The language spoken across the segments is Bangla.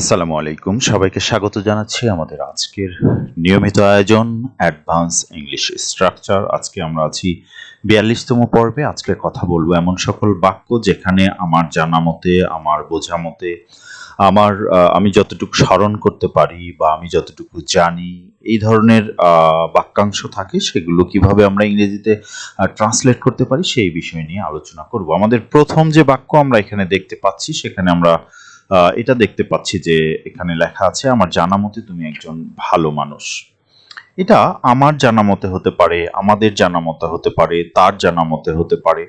আসসালামু আলাইকুম। সবাইকে স্বাগত জানাচ্ছি আমাদের আজকের নিয়মিত আয়োজন অ্যাডভান্স ইংলিশ স্ট্রাকচার আজকে আমরা আছি বিয়াল্লিশতম পর্বে। আজকে কথা বলব এমন সকল বাক্য যেখানে আমার জানা মতে, আমার বোঝা মতে, আমার আমি যতটুকু স্মরণ করতে পারি বা আমি যতটুকু জানি, এই ধরনের বাক্যাংশ থাকে, সেগুলো কীভাবে আমরা ইংরেজিতে ট্রান্সলেট করতে পারি সেই বিষয় নিয়ে আলোচনা করব। আমাদের প্রথম যে বাক্য আমরা এখানে দেখতে পাচ্ছি, সেখানে আমরা এটা দেখতে পাচ্ছি যে এখানে লেখা আছে, আমার জানা মতে তুমি একজন ভালো মানুষ। এটা আমার জানা মতে হতে পারে, আমাদের জানা মতে হতে পারে, তার জানা মতে হতে পারে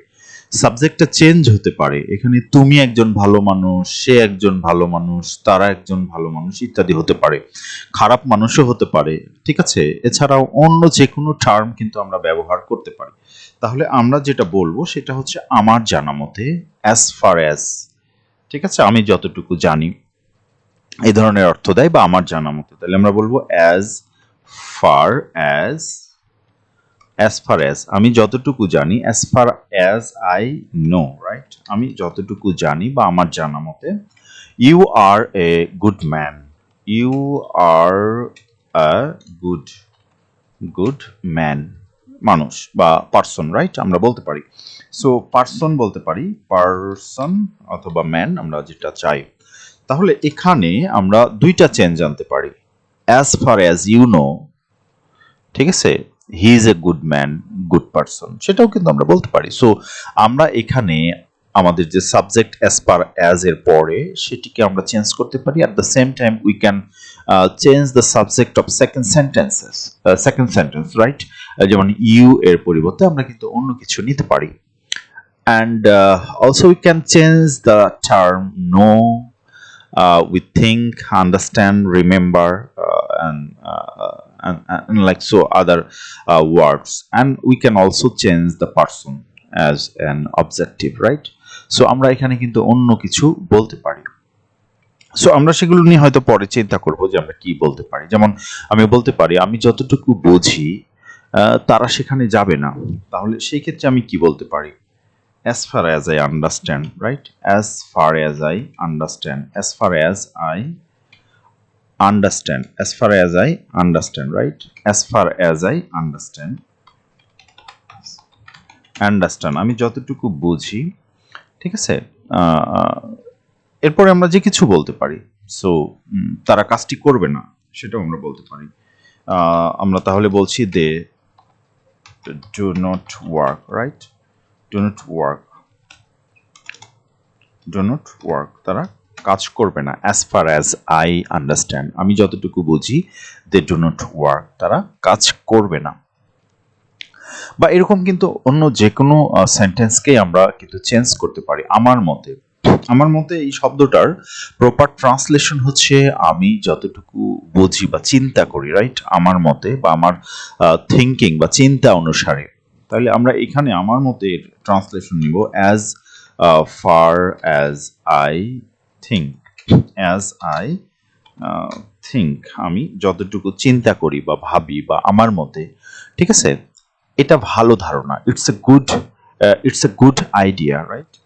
সাবজেক্টটা চেঞ্জ হতে পারে। এখানে তুমি একজন ভালো মানুষ, সে একজন ভালো মানুষ, তারা একজন ভালো মানুষ, ইত্যাদি হতে পারে। খারাপ মানুষও হতে পারে, ঠিক আছে? এছাড়াও অন্য যে কোনো টার্ম কিন্তু আমরা ব্যবহার করতে পারি। তাহলে আমরা যেটা বলব সেটা হচ্ছে আমার জানা মতে অ্যাজ ফার অ্যাজ ঠিক আছে? আমি যতটুকু জানি এই ধরনের অর্থ দেয় বা আমার জানা মতে তাহলে আমরা বলব as far as as far as আমি যতটুকু জানি as far as I know right আমি যতটুকু জানি বা আমার জানা মতে you are a good man you are a good good man মানুষ বা পার্সন রাইট আমরা বলতে পারি। সো পার্সন বলতে পারি পার্সন অথবা ম্যান আমরা যেটা চাই। তাহলে এখানে আমরা দুইটা চেঞ্জ আনতে পারি। As far as you know ঠিক আছে? He is a good man good person সেটাও কিন্তু আমরা বলতে পারি। সো আমরা এখানে আমাদের যে সাবজেক্ট অ্যাজ পার অ্যাজ এর পরে সেটিকে আমরা চেঞ্জ করতে পারি। At the same time we can change the subject of second sentences second sentence right যেমন ইউ এর পরিবর্তে আমরা কিন্তু অন্য কিছু নিতে পারি। And also we can change the term no we think understand remember like so other words and we can also change the person as an objective right so আমরা এখানে কিন্তু অন্য কিছু বলতে পারি সো আমরা সেগুলো নিয়ে হয়তো পরে চিন্তা করব যে আমরা কি বলতে পারি যেমন আমি বলতে পারি আমি যতটুকু বুঝি তারা সেখানে যাবে না তাহলে সেই ক্ষেত্রে আমি কি বলতে পারি as far as I understand, right? As far as I understand, as far as I understand, as far as I understand, right? As far as I understand, understand, আমি যতটুকু বুঝি ঠিক আছে? এরপরে আমরা যে কিছু বলতে পারি। সো তারা কাজটি করবে না সেটাও আমরা বলতে পারি। আমরা তাহলে বলছি they do not work right do not work do not work তারা কাজ করবে না as far as I understand আমি যতটুকু বুঝি দে ডো নট ওয়ার্ক তারা কাজ করবে না। বা এরকম কিন্তু অন্য যে কোনো সেন্টেন্সকেই আমরা কিন্তু চেঞ্জ করতে পারি আমার মতে। আমার মতে এই শব্দটার প্রপার ট্রান্সলেশন হচ্ছে আমি যতটুকু বুঝি বা চিন্তা করি রাইট আমার মতে বা আমার থিঙ্কিং বা চিন্তা অনুসারে। তাহলে আমরা এখানে আমার মতে ট্রান্সলেশন নিব as far as I think as I think আমি যতটুকু চিন্তা করি বা ভাবি বা আমার মতে, ঠিক আছে? এটা ভালো ধারণা। It's a good it's a good idea right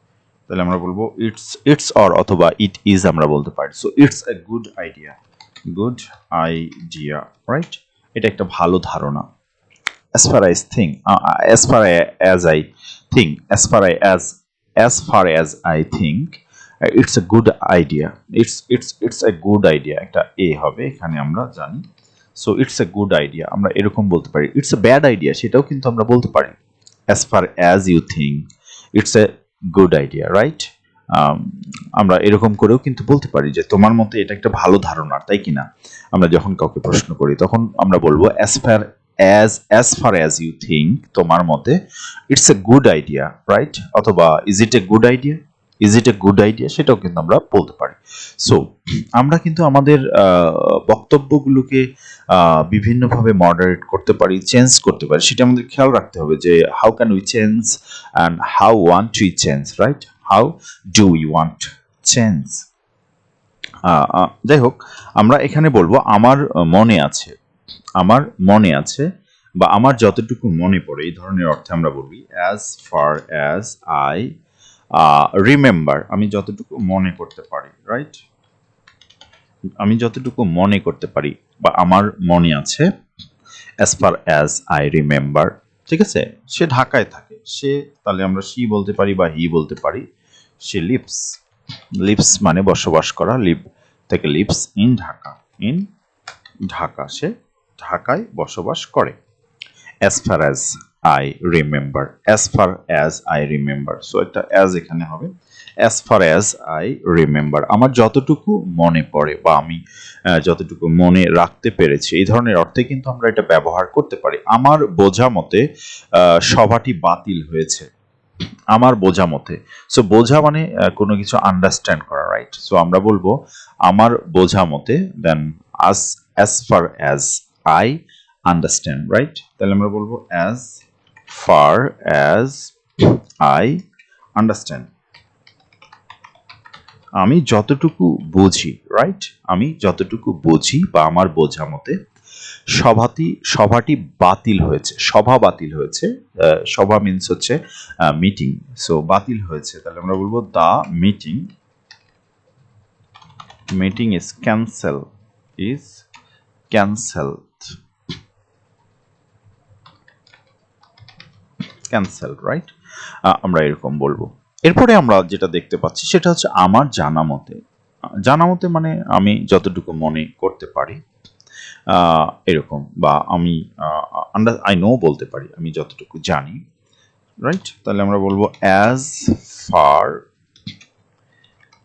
তাহলে আমরা বলব ইটস ইটস অর অথবা ইট ইজ আমরা বলতে পারি। So it's a good idea good idea right এটা একটা ভালো ধারণা। As far as as far a- as I think as far I- as as far as I think uh, it's a good idea it's it's it's a good idea একটা এ হবে এখানে আমরা জানি। So it's a good idea আমরা এরকম বলতে পারি। ইটস এ ব্যাড আইডিয়া সেটাও কিন্তু আমরা বলতে পারি। As far as you think it's a good idea right আমরা এরকম করেও কিন্তু বলতে পারি যে, তোমার মতে এটা একটা ভালো ধারণা, তাই কিনা আমরা যখন কাউকে প্রশ্ন করি, তখন আমরা বলব as far as as far as you think তোমার মতে it's a good idea right অথবা is it a good idea is it a good idea সেটাও কিন্তু আমরা বলতে পারি। সো আমরা কিন্তু আমাদের বক্তব্যগুলোকে বিভিন্নভাবে মডারেট করতে পারি চেঞ্জ করতে পারি। সেটা আমাদের খেয়াল রাখতে হবে যে how can we change and how want we change right how do we want change যাই হোক, আমরা এখানে বলব, আমার মনে আছে, আমার মনে আছে বা আমার যতটুকু মনে পড়ে, এই ধরনের অর্থে আমরা বলি as far as I remember আমি যতটুকু মনে করতে পারি রাইট আমি যতটুকু মনে করতে পারি, বা আমার মনে আছে as far as I remember ঠিক আছে? সে ঢাকায় থাকে, সে তাহলে আমরা সি বলতে পারি বা হি বলতে পারি, সে লিপস লিপস মানে বসবাস করা লিপ থেকে lives in Dhaka in Dhaka, সে ঢাকায় বসবাস করে as far as I remember as far as I remember so একটা অ্যাজ এখানে হবে। As far as I remember আমার যতটুকু মনে পড়ে বা আমি যতটুকু মনে রাখতে পেরেছি, এই ধরনের অর্থে কিন্তু আমরা এটা ব্যবহার করতে পারি। আমার বোঝা মতে সভাটি বাতিল হয়েছে। আমার বোঝা মতে। সো বোঝা মানে কোনো কিছু আন্ডারস্ট্যান্ড করা রাইট সো আমরা বলব, আমার বোঝা মতে then as as far as I understand right তাহলে আমরা বলব as far as I understand আমি যতটুকু বুঝি রাইট আমি যতটুকু বুঝি বা আমার বোঝা মতে, সভাটি সভাটি বাতিল হয়েছে, সভা বাতিল হয়েছে সভা মিনস হচ্ছে মিটিং সো বাতিল হয়েছে। তাহলে আমরা বলব the meeting meeting is cancel is cancelled cancel right আমরা এরকম বলব। এরপরে আমরা যেটা দেখতে পাচ্ছি সেটা হচ্ছে আমার জানা মতে আহ, জানা মতে মানে আমি যতটুকু মনে করতে পারি আহ, এরকম বা আমি আন্ডার আই নো বলতে পারি আমি যতটুকু জানি রাইট তাহলে আমরা বলব as far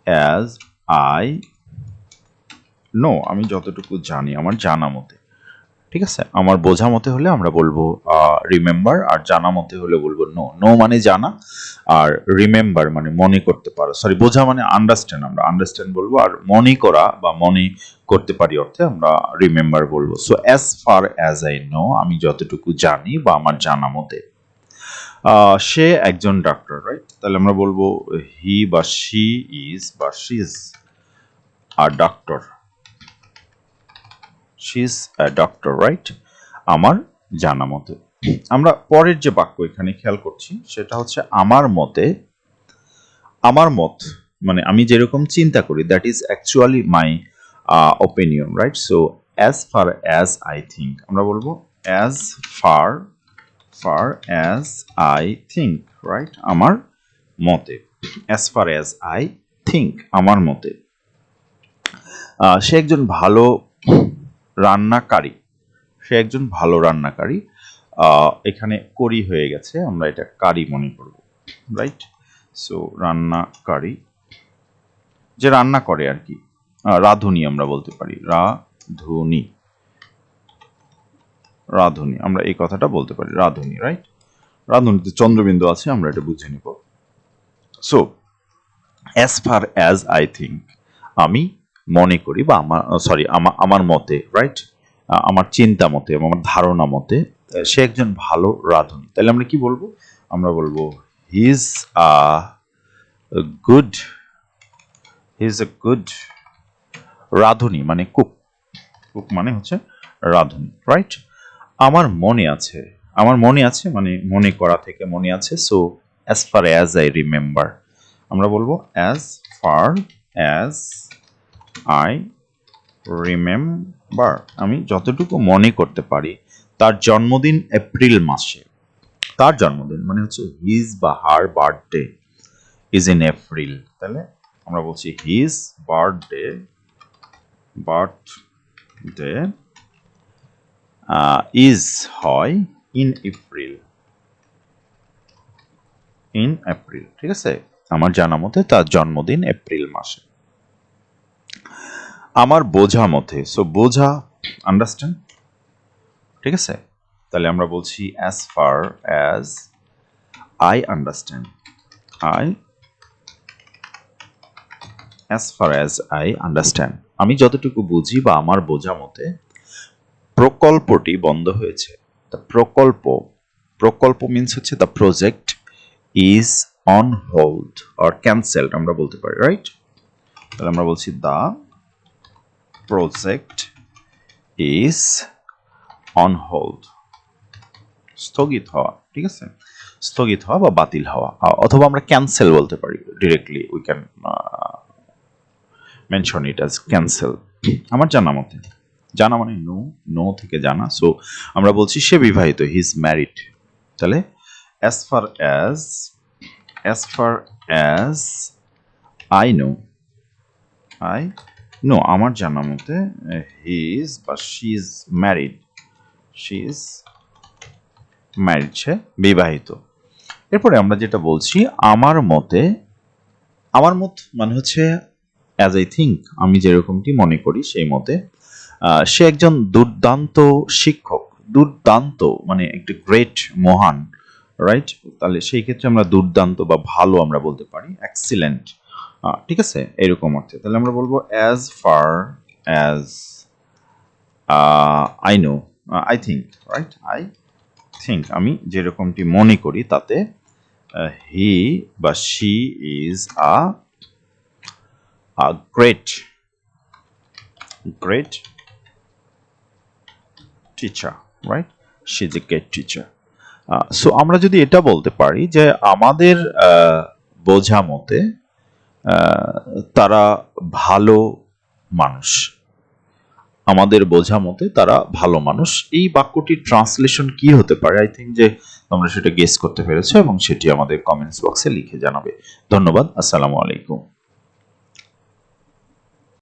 as I know আমি যতটুকু জানি আমার জানা মতে ঠিক আছে? আমার বোঝা মতে হলে আমরা বলব রিমেম্বার আর জানা মতে হলে বলব নো নো মানে জানা, আর রিমেম্বার মানে মনে করতে পারো। সরি বোঝা মানে আন্ডারস্ট্যান্ড আমরা। আন্ডারস্ট্যান্ড বলব, আর মনে করা বা মনে করতে পারি অর্থে আমরা রিমেম্বার বলব। So as far as I know আমি যতটুকু জানি বা আমার জানা মতে। সে একজন ডাক্তার রাইট তাহলে আমরা বলব হি বা শি ইজ বা শি ইজ আর doctor she is doctor right আমার জানা মতে। আমরা পরের যে বাক্য এখানে খেয়াল করছি, সেটা হচ্ছে আমার মতে, আমার মত মানে আমি যেরকম চিন্তা করি that is actually my opinion right so as far as I think আমরা বলব as far far as I think right আমার মতে as far as I think আমার মতে। সে একজন ভালো রান্নাকারী, সে একজন ভালো রান্নাকারী এখানে করি হয়ে গেছে, আমরা এটা কারি মনে করব রাইট সো রান্না কারি, যে রান্না করে আর কি রাঁধুনি আমরা বলতে পারি, রাধুনি রাধুনি, আমরা এই কথাটা বলতে পারি, রাধুনি রাইট রাধুনিতে চন্দ্রবিন্দু আছে, আমরা এটা বুঝে নিব। So as far as I think আমি মনে করি বা আমার সরি আমার মতে রাইট আমার চিন্তা মতে এবং আমার ধারণা মতে সে একজন ভালো রাঁধুনি। তাহলে আমরা কি বলব? আমরা বলব he is a good he is a good রাঁধুনি মানে কুক কুক মানে হচ্ছে রাঁধুনি রাইট আমার মনে আছে, আমার মনে আছে মানে মনে করা থেকে মনে আছে so as far as I remember আমরা বলব as far as I remember আমি যতটুকু মনে করতে পারি তার জন্মদিন এপ্রিল মাসে। তার জন্মদিন মানে হচ্ছে হিজ বা her birthday is in April তাহলে আমরা বলছি হিজ বার্থডে বার্থডে ইজ হয় ইন এপ্রিল ইন এপ্রিল ঠিক আছে? আমার জানা মতে তার জন্মদিন এপ্রিল মাসে। আমার বোঝা মতে সো বোঝা আন্ডারস্ট্যান্ড ঠিক আছে? তাহলে আমরা বলছি as far as I understand I as far as I understand আমি যতটুকু বুঝি বা আমার বোঝা মতে, প্রকল্পটি বন্ধ হয়েছে। দ্য প্রকল্প প্রকল্প মিনস হচ্ছে the project is on hold or cancelled আমরা বলতে পারি রাইট তাহলে আমরা বলছি the project is on hold স্থগিত হওয়া, ঠিক আছে? স্থগিত হওয়া বা বাতিল হওয়া অথবা আমরা ক্যান্সেল বলতে পারি directly we can mention it as cancel আমার জানা মতে, জানা মানে নো নো থেকে জানা সো আমরা বলছি সে বিবাহিত হি ইজ ম্যারিড তাহলে as far as as far as I know I know আমার জানা মতে হি ইজ বা she is married she is married সে বিবাহিত। এরপরে আমরা যেটা বলছি, আমার মতে, আমার মত মানে হচ্ছে অ্যাজ আই থিঙ্ক আমি যেরকমটি মনে করি সেই মতে সে একজন দুর্দান্ত শিক্ষক, দুর্দান্ত মানে একটি গ্রেট মহান রাইট তাহলে সেই ক্ষেত্রে আমরা দুর্দান্ত বা ভালো আমরা বলতে পারি এক্সিলেন্ট ঠিক আছে? এরকম অর্থে। তাহলে আমরা বলব as far as I know I think right I think আমি যেরকমটি মনে করি তাতে হি বা she is a great great teacher right she is a great teacher so আমরা যদি এটা বলতে পারি যে আমাদের বোঝা মতে তারা ভালো মানুষ। আমাদের বোঝা মতে তারা ভালো মানুষ। এই বাক্যটির ট্রান্সলেশন কি হতে পারে? আই থিঙ্ক যে তোমরা সেটা গেস করতে পেরেছ এবং সেটি আমাদের কমেন্টস বক্সে লিখে জানাবে। ধন্যবাদ। আসসালামু আলাইকুম।